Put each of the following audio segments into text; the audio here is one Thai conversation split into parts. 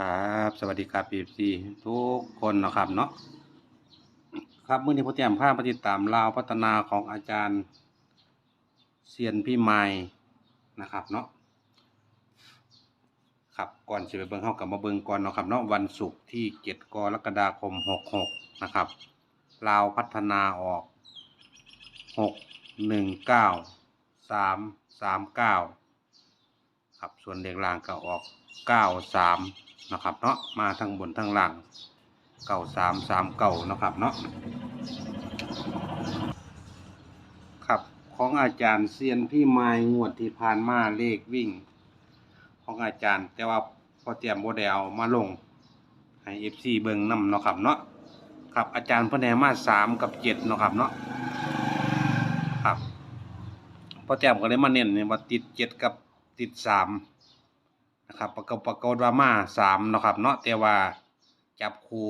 ครับสวัสดีครับพีซีทุกคนนะครับเนาะครับเมื่อนี้ผมเตรียมภาพปฏิตามลาวพัฒนาของอาจารย์เซียนพี่ไม้นะครับเนาะครับก่อนจะไปเบิ่งเข้ากับมาเบิ่งก่อนเนาะครับเนาะวันศุกร์ที่เจ็ดกรกฎาคมหกหกนะครับลาวพัฒนาออกหกหนึ่งเก้าสามสามเก้าครับส่วนเลขล่างก็ออกเก้าสาม นะครับเนาะมาทั้งบนทั้งล่างเก้าสามสามเก้านะครับเนาะครับของอาจารย์เซียนพี่ไม้งวดที่ผ่านมาเลขวิ่ง ของอาจารย์ แต่ว่าพอเตรียมโมเดลมาลงให้เอฟซีเบิงนํเนาะครับเนาะครับอาจารย์เพิ่นมาสามกับเจ็ดเนาะครับเนาะครับพอเตรียมก็เลยมาเน้นเนี่ยว่าติดเจ็ดกับติดสาม นะครับประกอบประกอบว่ามาสามนะครับเนาะแต่ว่าจับคู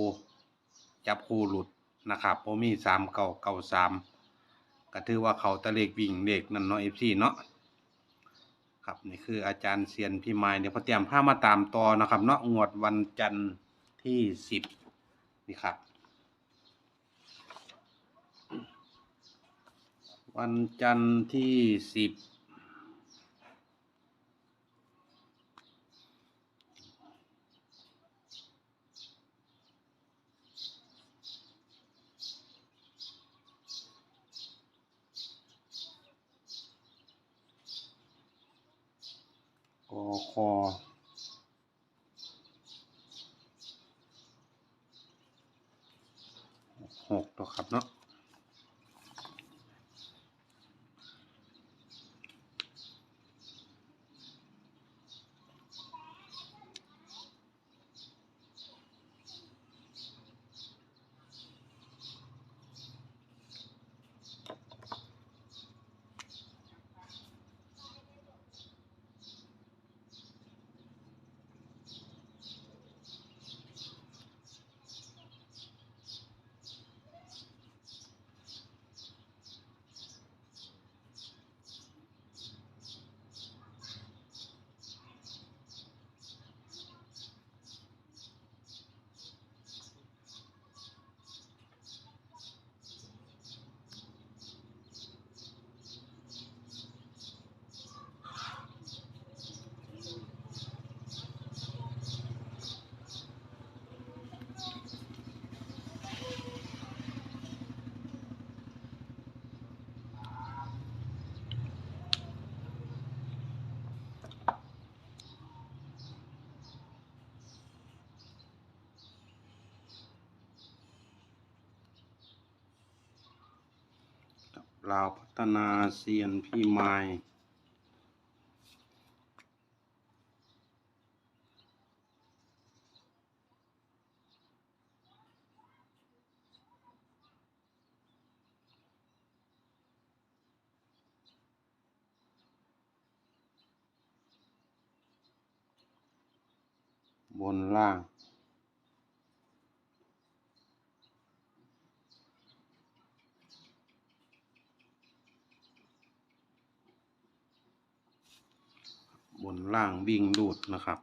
จับคูหลุดนะครับผมมีสามเก่าเก่าสามก็ถือว่าเขาตะเลขวิ่งเลขนั่นเนาะเอฟซีเนาะครับนี่คืออาจารย์เซียนพี่ไม้เนี่ยพอเตรียมผ้ามาตามต่อนะครับ เนาะงวดวันจันทร์ที่สิบนี่ครับ วันจันทร์ที่สิบ กคหกตัวครับเนาะ ลาวพัฒนาเซียนพี่ไม้บนล่าง บนล่างวิ่งลูดนะครับ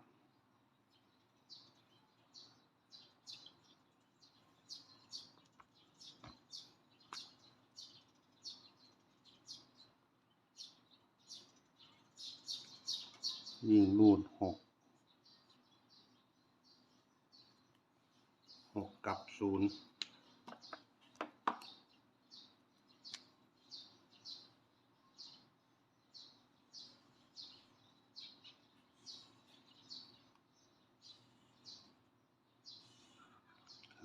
วิ่งลูดหกหกกับศูนย์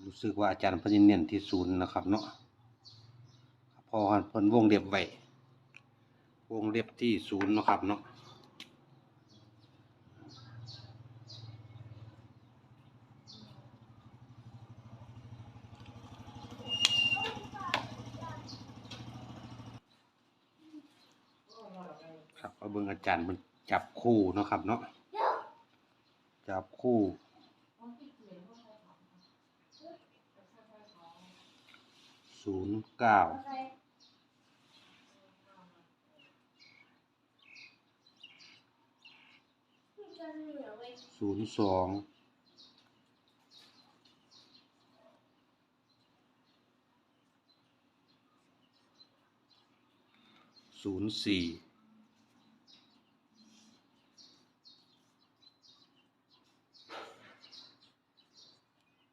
รู้สึกว่าอาจารย์พิ่นเน้นที่ศูนย์นะครับเนาะพอเพิ่นวงเล็บไว้วงเล็บที่ศูนย์นะครับเนาะครับเอาเบิ่งอาจารย์มันจับคู่นะครับเนาะจับคู่ ศูนย์เก้าศูนย์สองศูนย์สี่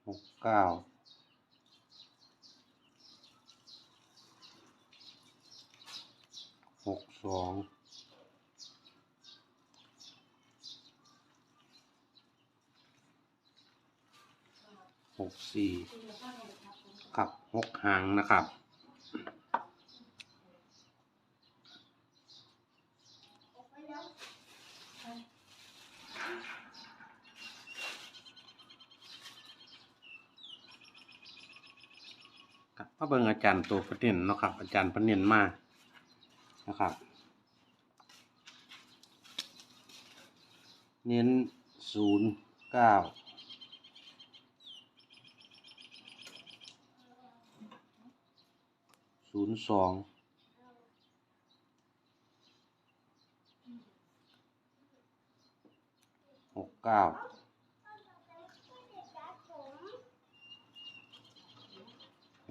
หกเก้า สองหกสี่ครับหกหางนะครับครับมาเบิงอาจารย์ตัวประเด็นเนาะครับ อาจารย์ประเด็นมากนะครับ เน้นศูนย์เก้าศูนย์สองหกเก้า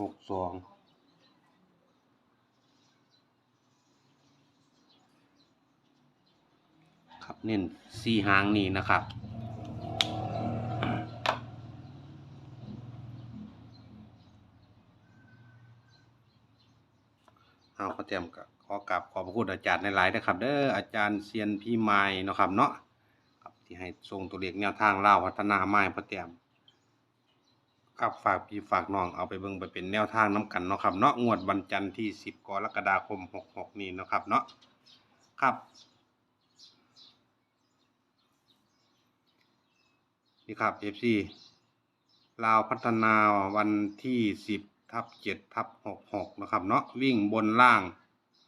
หกสอง ครับเน้นสี่หางนี่นะครับเอาขอเตรียมกับขอกราบขอบพระคุณอาจารย์ในหลายๆนะครับ เด้ออาจารย์เซียนพี่ไม้นะครับเนาะครับที่ให้ทรงตัวเลขแนวทางเล่าพัฒนาไม้พระเตรียมครับฝากพี่ฝากน้องเอาไปเบิ่งไปเป็นแนวทางน้กันเนาะครับเนาะงวดวันจันทร์ที่ 10 กรกฎาคม 66 นี้เนาะครับเนาะครับ นี่ครับ FC ลาวพัฒนาวันที่10ทับ7ทับ66นะครับเนาะวิ่งบนล่าง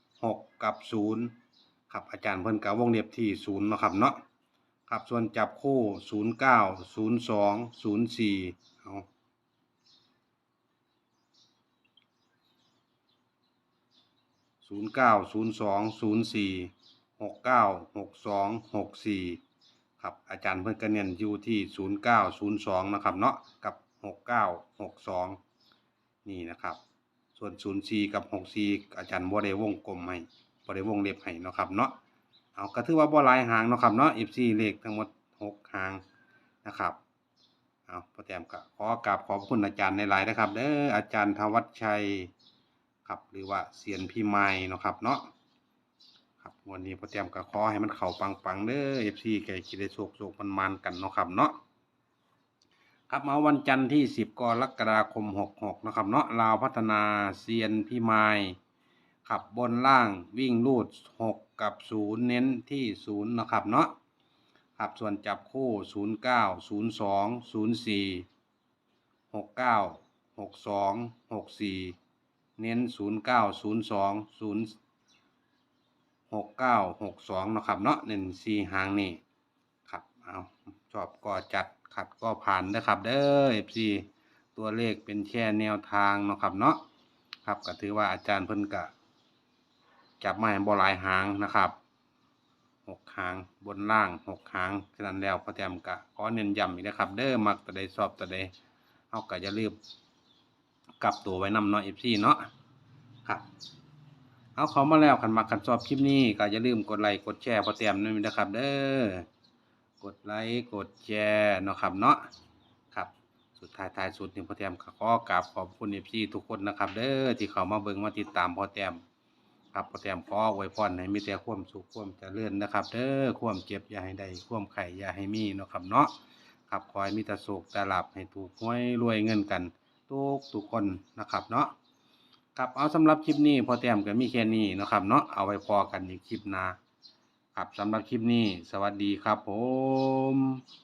6กับ0ครับอาจารย์เพิ่นกะวงเล็บที่0เนาะครับเนาะครับส่วนจับคู่09 02 04เอาศูนย์เก้าศูนย์สองศูนย์สี่หกเก้าหกสองหกสี่ ครับอาจารย์เพิ่นก็เน้นอยู่ที่ศูนย์เก้าศูนะครับเนาะกับหกเก้าหกสองนี่นะครับ ส่วนศูนย์สี่กับหกสี่อาจารย์บ่ได้วงกลมให้บ่ได้วงเล็บให้เนาะครับเนาะเอาก็ถือว่าบ่หลายหางเนาะครับเนาะ FC เลขทั้งหมดหกหางนะครับเอาพอแต้มก็ขอกราบขอบคุณอาจารย์ในหลายนะครับเด้ออาจารย์ธวัชชัยครับหรือว่าเสียนพี่ไม้เนาะครับเนาะ วันนี้พ่อแจมก็ขอให้มันเข่าปังๆเด้อ FC แกคิได้โชคโชคมันมันกันเนาะครับเนาะครับมาวันจันทร์ที่ 10กรกฎาคม 66 นะครับเนาะลาวพัฒนาเซียนพี่ไม้ขับบนล่างวิ่งลูด 6 กับ 0 เน้นที่ 0 นะครับเนาะครับส่วนจับคู่ 09 02 04 69 62 64 เน้นศูนย์เก้าศูนย์สองศูนย์ หกเก้าหกสองนะครับเนาะเน้นสี่หางนี่ครับเอาชอบก็จัดขัดก็ผ่านนะครับเด้อเอฟซีตัวเลขเป็นแค่แนวทางนะครับเนาะครับก็ถือว่าอาจารย์เพิ่นกะจับมาให้บ่หลายหางนะครับหกหางบนล่างหกหางฉะนั้นแล้วพอแจมกะขอเน้นย้ำอีกนะครับ เด้อมักตัวใดชอบตัวใดเอาก็อย่าลืมกลับตัวไว้นำเนาะ FC เนาะครับ เอาเขามาแล้วคันมักคันชอบคลิปนี้ก็อย่าลืมกดไลค์กดแชร์พอเตรียมนั่นนะครับ เด้อกดไลค์กดแชร์เนาะครับเนาะครับ สุดท้ายท้ายสุดนี่พอเตรียมขอกราบขอบคุณ FC ทุกคนนะครับ เด้อที่เขามาเบิ่งมาติดตามพอเตรียมครับพอเตรียมขออวยพรให้มีแต่ความสุขความเจริญนะครับ เด้อความเจ็บอย่าให้ได้ความไข่อย่าให้มีเนาะครับเนาะครับขอให้มีแต่สุขแต่หลับให้ถูกหวยรวยเงินกันทุกทุกคนนะครับเนาะ ครับเอาสำหรับคลิปนี้พอแต้มก็มีแค่นี้นะครับเนาะเอาไว้พอกันอีกคลิปหน้าครับสำหรับคลิปนี้ สวัสดีครับผม